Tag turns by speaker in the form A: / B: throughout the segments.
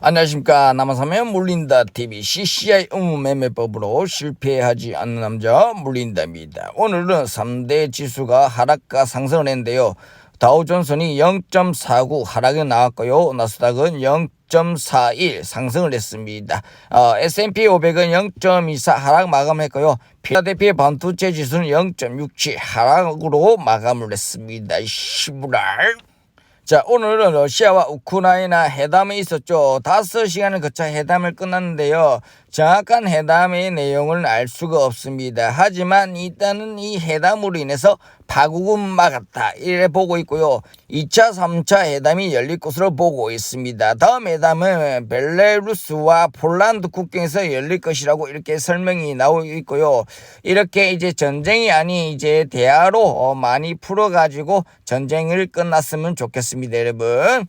A: 안녕하십니까 남아사면 물린다 TV CCI 의무 매매법으로 실패하지 않는 남자 물린다입니다. 오늘은 3대 지수가 하락과 상승을 했는데요. 다우존슨이 0.49 하락이 나왔고요. 나스닥은 0.41 상승을 했습니다. 어, S&P 500은 0.24 하락 마감했고요. 필라델피아 반도체 지수는 0.67 하락으로 마감을 했습니다. 시부랄. 자, 오늘은 러시아와 우크라이나 회담이 있었죠. 다섯 시간을 거쳐 회담을 끝났는데요. 정확한 회담의 내용을 알 수가 없습니다. 하지만 일단은 이 회담으로 인해서 파국은 막았다. 이래 보고 있고요. 2차, 3차 회담이 열릴 것으로 보고 있습니다. 다음 회담은 벨레루스와 폴란드 국경에서 열릴 것이라고 이렇게 설명이 나오고 있고요. 이렇게 이제 전쟁이 아닌 이제 대화로 어, 많이 풀어가지고 전쟁을 끝났으면 좋겠습니다, 여러분.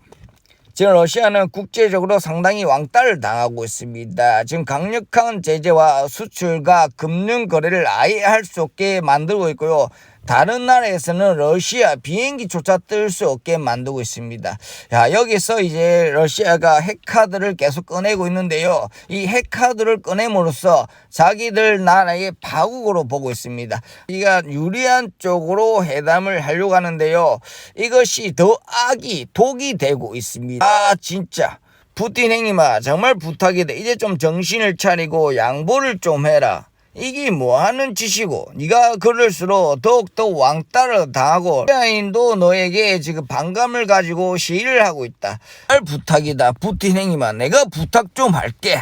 A: 지금 러시아는 국제적으로 상당히 왕따를 당하고 있습니다. 지금 강력한 제재와 수출과 금융 거래를 아예 할 수 없게 만들고 있고요. 다른 나라에서는 러시아 비행기조차 뜰 수 없게 만들고 있습니다. 야, 여기서 이제 러시아가 핵카드를 계속 꺼내고 있는데요. 이 핵카드를 꺼냄으로써 자기들 나라의 파국으로 보고 있습니다. 이가 유리한 쪽으로 회담을 하려고 하는데요. 이것이 더 악이, 독이 되고 있습니다. 아, 진짜. 푸틴 행님아, 정말 부탁이다. 이제 좀 정신을 차리고 양보를 좀 해라. 이게 뭐 하는 짓이고 네가 그럴수록 더욱더 왕따를 당하고 러시아인도 너에게 지금 반감을 가지고 시위를 하고 있다. 할 부탁이다. 푸틴 행님아 내가 부탁 좀 할게.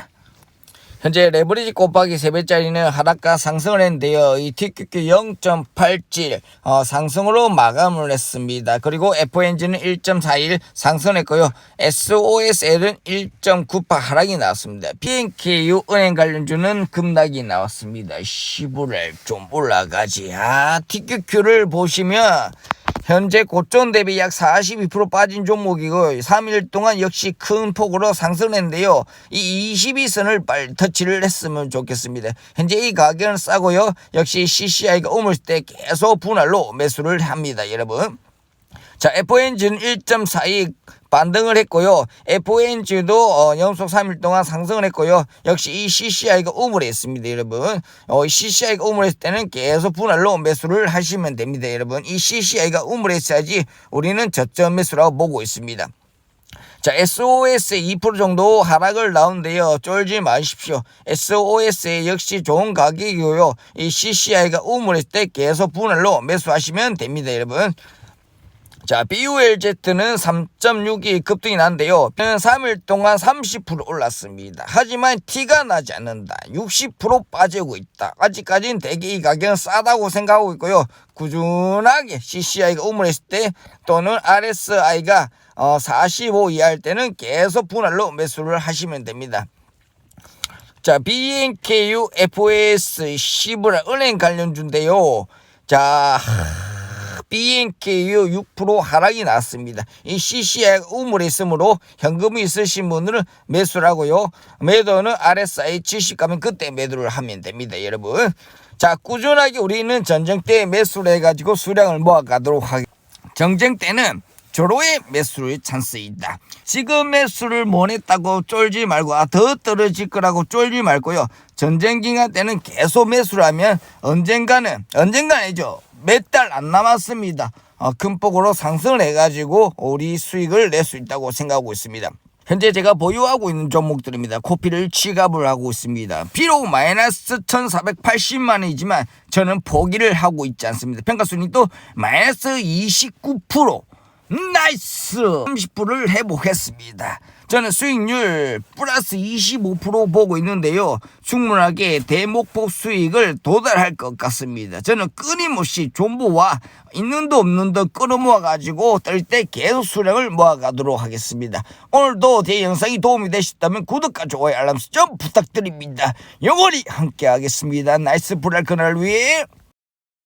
A: 현재 레버리지 곱하기 3배짜리는 하락과 상승을 했는데요. 이 TQQ 0.87 어, 상승으로 마감을 했습니다. 그리고 FNG는 1.41 상승했고요. SOSL은 1.98 하락이 나왔습니다. BNKU 은행 관련주는 급락이 나왔습니다. 시부를 좀 올라가지. 아, TQQ를 보시면 현재 고점 대비 약 42% 빠진 종목이고 3일 동안 역시 큰 폭으로 상승했는데요. 이 22선을 빨리 터치를 했으면 좋겠습니다. 현재 이 가격은 싸고요. 역시 CCI가 오물 때 계속 분할로 매수를 합니다. 여러분. 자, FNG는 1.42 반등을 했고요. FNG도 어, 연속 3일 동안 상승을 했고요. 역시 이 CCI가 우물했습니다, 여러분. 어, CCI가 우물했을 때는 계속 분할로 매수를 하시면 됩니다, 여러분. 이 CCI가 우물했어야지 우리는 저점 매수라고 보고 있습니다. 자, SOS 2% 정도 하락을 나오는데요. 쫄지 마십시오. SOS 역시 좋은 가격이고요. 이 CCI가 우물했을 때 계속 분할로 매수하시면 됩니다, 여러분. 자, BULZ는 3.62 급등이 났는데요. 3일 동안 30% 올랐습니다. 하지만 티가 나지 않는다. 60% 빠지고 있다. 아직까지는 대개 이 가격은 싸다고 생각하고 있고요. 꾸준하게 CCI가 우물했을 때 또는 RSI가 어, 45 이하일 때는 계속 분할로 매수를 하시면 됩니다. 자, BNKU FS 시브라 은행 관련주인데요. 자, BNKU 6% 하락이 났습니다. 이 CCI 우물에 있으므로 현금이 있으신 분들은 매수를 하고요. 매도는 RSI 70 가면 그때 매도를 하면 됩니다, 여러분. 자, 꾸준하게 우리는 전쟁 때 매수를 해가지고 수량을 모아가도록 하겠습니다. 정쟁 때는 조로의 매수를 찬스이다. 지금 매수를 못 했다고 쫄지 말고 아, 더 떨어질 거라고 쫄지 말고요. 전쟁 기간 때는 계속 매수를 하면 언젠가는 언젠가는죠. 몇 달 안 남았습니다. 어, 큰 폭으로 상승을 해가지고 우리 수익을 낼 수 있다고 생각하고 있습니다. 현재 제가 보유하고 있는 종목들입니다. 코피를 취급을 하고 있습니다. 비록 마이너스 1480만 원이지만 저는 포기를 하고 있지 않습니다. 평가순위도 마이너스 29% 나이스 30%를 회복했습니다. 저는 수익률 플러스 25% 보고 있는데요. 충분하게 대목폭 수익을 도달할 것 같습니다. 저는 끊임없이 존버와 있는 도 없는 도 끌어모아 가지고 뜰 때 계속 수량을 모아가도록 하겠습니다. 오늘도 제 영상이 도움이 되셨다면 구독과 좋아요 알람 설정 부탁드립니다. 영원히 함께 하겠습니다. 나이스 그날 위해